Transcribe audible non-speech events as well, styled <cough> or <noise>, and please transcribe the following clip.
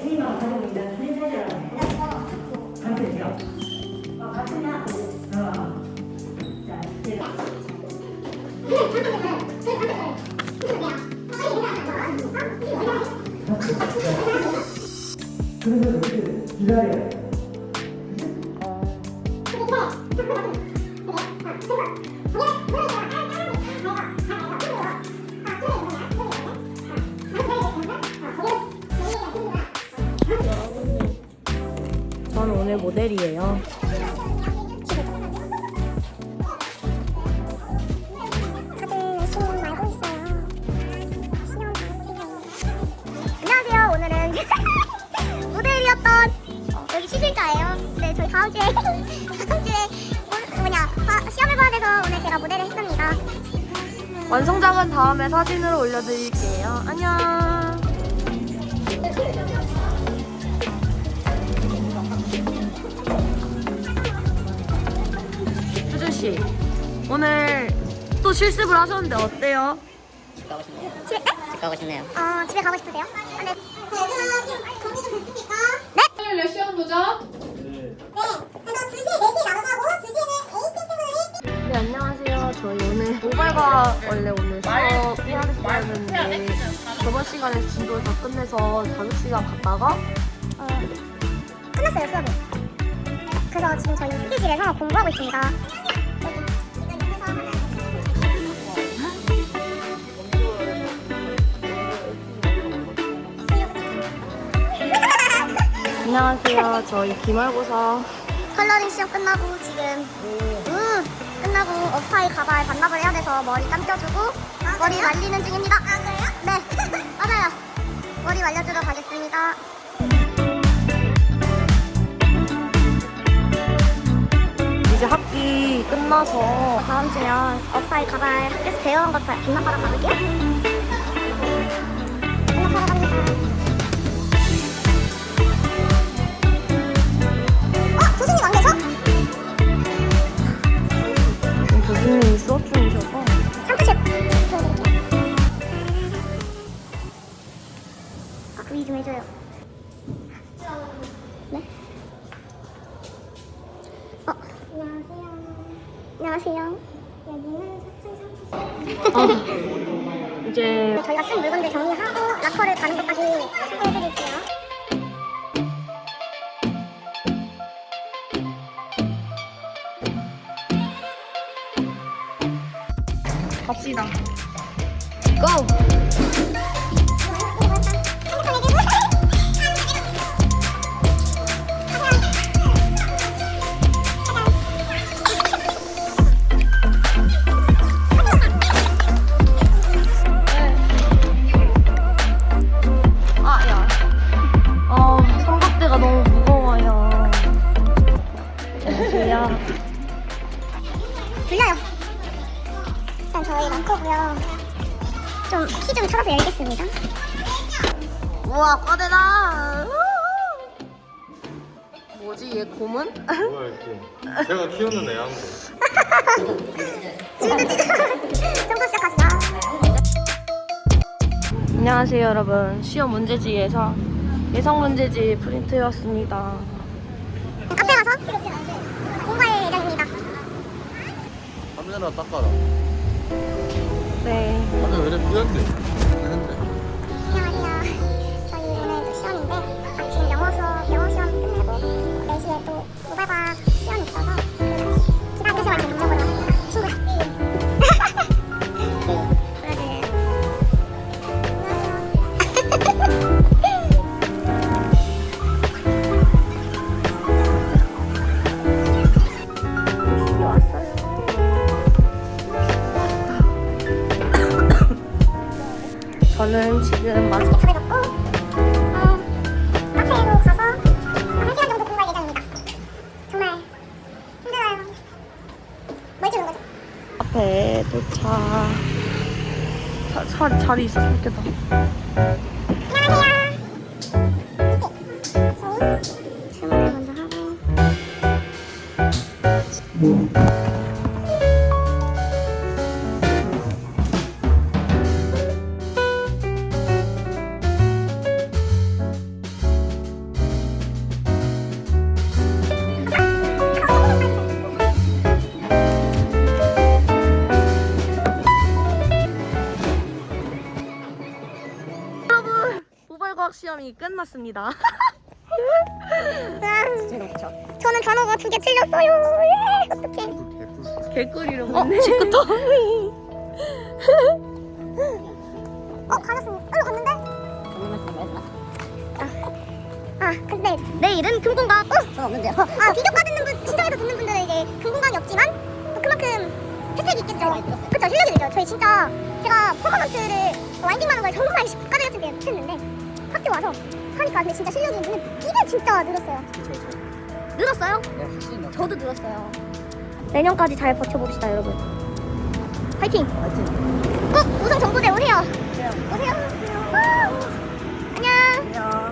수입하고 가지고. 있는 수입 그래서 이렇게 기다려요. 있어요. 신영 안녕하세요. 오늘은 <laughs> 모델이었던 어, 여기 시술자예요. 네, 저희 다음 주에 다음 주에 뭐- 뭐냐 화- 시험을 봐야 돼서 오늘 제가 모델을 했습니다. 완성작은 다음에 사진으로 올려드릴게요. 안녕. 오늘 또 실습을 하셨는데 어때요? 가고 싶네요. 집에 네? 가고 싶네요. 어 집에 가고 싶으세요? 아, 네. 얘들아 정리 좀 됐습니까? 네. 오늘 몇 시간 보죠? 네. 그래서 2시, 4시 나눠서 하고 2시에는 A 팀 네, 안녕하세요. 저희 오늘 모발과 원래 오늘 수업 해야 됐었는데 저번 시간에 진도를 다 끝내서 5시간 갔다가 어, 끝났어요 수업이. 그래서 지금 저희 휴게실에서 공부하고 있습니다. 안녕하세요. 저희 기말고사 컬러링 시험 끝나고 지금 음, 끝나고 업스타일 가발 반납을 해야 돼서 머리 감겨주고 머리 말리는 중입니다. 아 그래요? 네 <laughs> 맞아요. 머리 말려주러 가겠습니다. 이제 학기 끝나서 다음 주면 업스타일 가발 학교에서 배워온 것 반납하러 가볼게요. 반납하러 갑니다. 안녕하세요. 여기는 사층 샴푸실. 이제 저희가 쓴 물건들 정리하고 락커를 가는 것까지 소개해드릴게요. 갑시다. 고! 키좀 털어서 열겠습니다. 우와, 과대다! 뭐지, 얘 곰은? 뭐야 이렇게 제가 키우는 시작하시죠. 안녕하세요, 여러분. 시험 문제지에서 예상 문제지 프린트였습니다. 앞에 가서 공부할 예정입니다. 카메라 닦아라 네. 카메라 왜 이렇게 뿌옇대 또 모발과학 시험이 있어서 그 기다려서 완전 밥 먹으러 왔습니다. 브라질. 저는 지금 마스 밥을 먹고 도착. 자, 자, 자리 있었으면 좋겠다. 안녕하세요. 주문을 먼저 하고 영상이 끝났습니다. 저는 단어가 두 개 틀렸어요. 예, 어떡해. 개꿀이로 먹네. 친구터. 어, <laughs> 가셨습니다. 일로 갔는데? 아, 아, 근데 내일은 금공강. 어? 전 없는데요. 아, 비교과 듣는 분, 시청에서 듣는 분들은 이제 금공강이 없지만 또 그만큼 혜택이 있겠죠. 그쵸, 실력이 늘죠. 저희 진짜 제가 퍼포먼스를 와인딩 하는 걸 정말 국가대 같은 데 못했는데 학교 와서 하니까 근데 진짜 실력이 눈에 이게 진짜 늘었어요. 그쵸, 그쵸. 늘었어요? 네, 확실히 저도 늘었어요. 내년까지 잘 버텨봅시다, 여러분. 파이팅! 파이팅! 꼭 우승 정부대 오세요! 오세요! 오세요. 아, 안녕! 안녕!